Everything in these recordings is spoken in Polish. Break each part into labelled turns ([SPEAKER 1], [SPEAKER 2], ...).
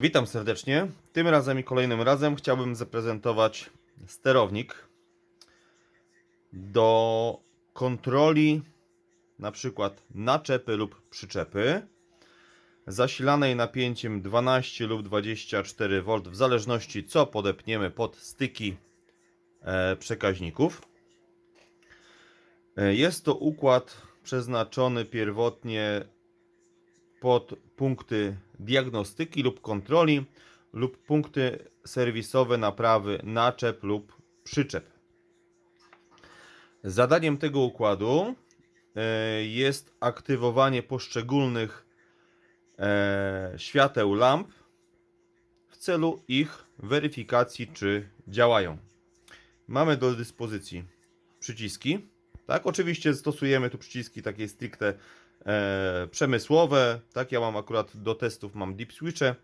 [SPEAKER 1] Witam serdecznie. Tym razem i kolejnym razem chciałbym zaprezentować sterownik do kontroli na przykład naczepy lub przyczepy zasilanej napięciem 12 lub 24 V w zależności co podepniemy pod styki e, przekaźników. E, Jest to układ przeznaczony pierwotnie pod punkty diagnostyki lub kontroli lub punkty serwisowe naprawy naczep lub przyczep. Zadaniem tego układu e, jest aktywowanie poszczególnych e, świateł lamp w celu ich weryfikacji, czy działają. Mamy do dyspozycji przyciski. Tak, oczywiście stosujemy tu przyciski takie stricte e, przemysłowe. Tak, ja mam akurat do testów mam deep switche.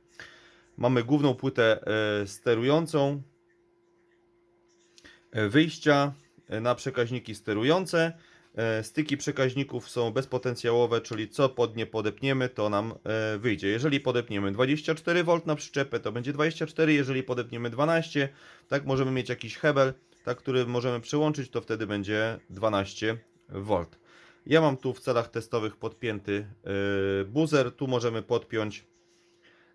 [SPEAKER 1] Mamy główną płytę e, sterującą, e, wyjścia e, na przekaźniki sterujące. E, Styki przekaźników są bezpotencjałowe, czyli co pod nie podepniemy, to nam wyjdzie. Jeżeli podepniemy 24V na przyczepę, to będzie 24, jeżeli podepniemy 12, tak możemy mieć jakiś hebel, tak, który możemy przyłączyć, to wtedy będzie 12V. Ja mam tu w celach testowych podpięty yy, buzzer. Tu możemy podpiąć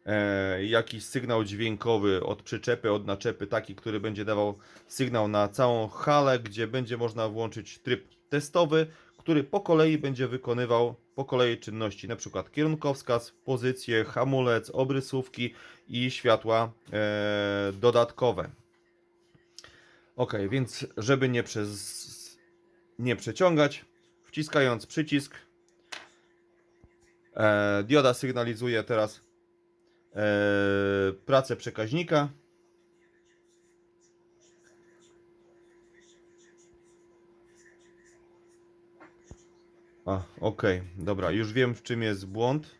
[SPEAKER 1] e, jakiś sygnał dźwiękowy od przyczepy, od naczepy, taki, który będzie dawał sygnał na całą halę, gdzie będzie można włączyć tryb testowy, który po kolei będzie wykonywał po kolei czynności, przykład kierunkowskaz, pozycję, hamulec, obrysówki i światła e, dodatkowe. Ok, więc żeby nie, przez, nie przeciągać, wciskając przycisk, e, dioda sygnalizuje teraz e, pracę przekaźnika. A, ok, dobra, już wiem w czym jest błąd.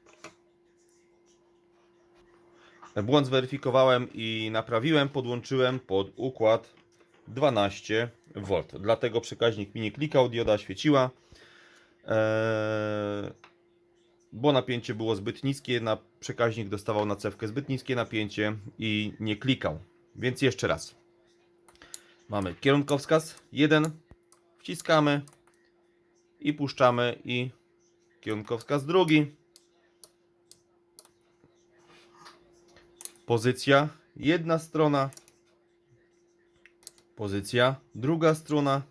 [SPEAKER 1] Błąd zweryfikowałem i naprawiłem, podłączyłem pod układ 12V. Dlatego przekaźnik mi nie klikał, dioda świeciła. Eee, bo napięcie było zbyt niskie, na przekaźnik dostawał na cewkę zbyt niskie napięcie i nie klikał. Więc jeszcze raz. Mamy kierunkowskaz 1, wciskamy i puszczamy i kierunkowskaz drugi. Pozycja jedna strona, pozycja druga strona.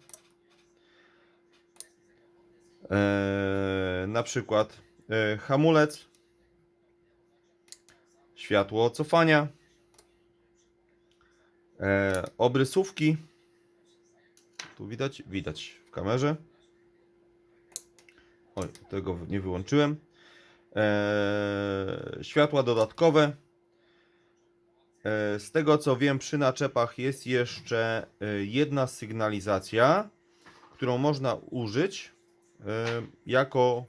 [SPEAKER 1] Eee, na przykład e, hamulec, światło cofania, e, obrysówki. Tu widać, widać w kamerze. Oj, tego nie wyłączyłem. Światła dodatkowe. E, Z tego co wiem, przy naczepach jest jeszcze e, jedna sygnalizacja, którą można użyć e, jako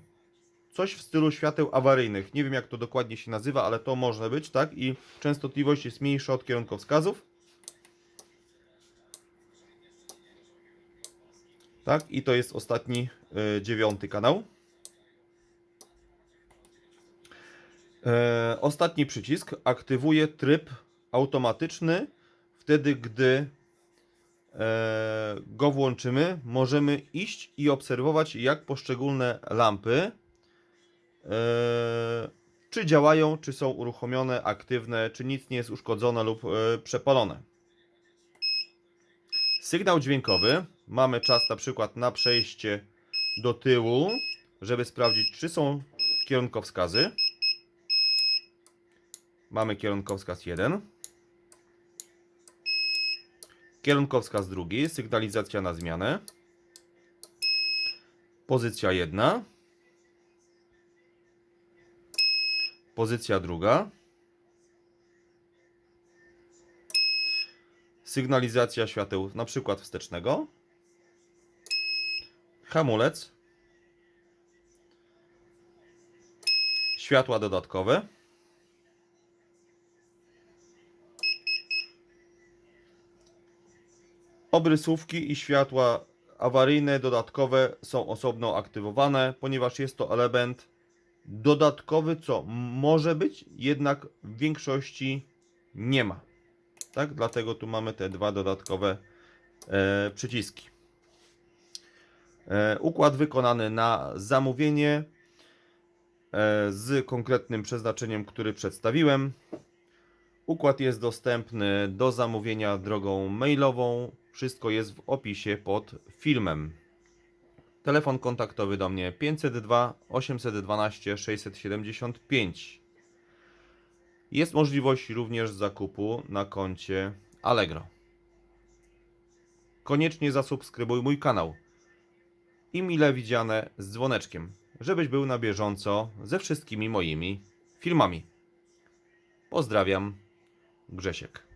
[SPEAKER 1] coś w stylu świateł awaryjnych. Nie wiem jak to dokładnie się nazywa, ale to może być, tak? I częstotliwość jest mniejsza od kierunkowskazów. Tak, i to jest ostatni, e, dziewiąty kanał. E, ostatni przycisk aktywuje tryb automatyczny. Wtedy, gdy go włączymy, możemy iść i obserwować, jak poszczególne lampy e, czy działają, czy są uruchomione, aktywne, czy nic nie jest uszkodzone lub e, przepalone. Sygnał dźwiękowy. Mamy czas na przykład na przejście do tyłu, żeby sprawdzić, czy są kierunkowskazy. Mamy kierunkowskaz 1. Kierunkowskaz drugi, sygnalizacja na zmianę. Pozycja jedna. Pozycja druga. Sygnalizacja świateł, na przykład wstecznego. Hamulec. Światła dodatkowe. Obrysówki i światła awaryjne dodatkowe są osobno aktywowane, ponieważ jest to element dodatkowy, co może być, jednak w większości nie ma. Tak, dlatego tu mamy te dwa dodatkowe e, przyciski. E, układ wykonany na zamówienie e, z konkretnym przeznaczeniem, który przedstawiłem. Układ jest dostępny do zamówienia drogą mailową. Wszystko jest w opisie pod filmem. Telefon kontaktowy do mnie 502 812 675. Jest możliwość również zakupu na koncie Allegro. Koniecznie zasubskrybuj mój kanał i mile widziane z dzwoneczkiem, żebyś był na bieżąco ze wszystkimi moimi filmami. Pozdrawiam, Grzesiek.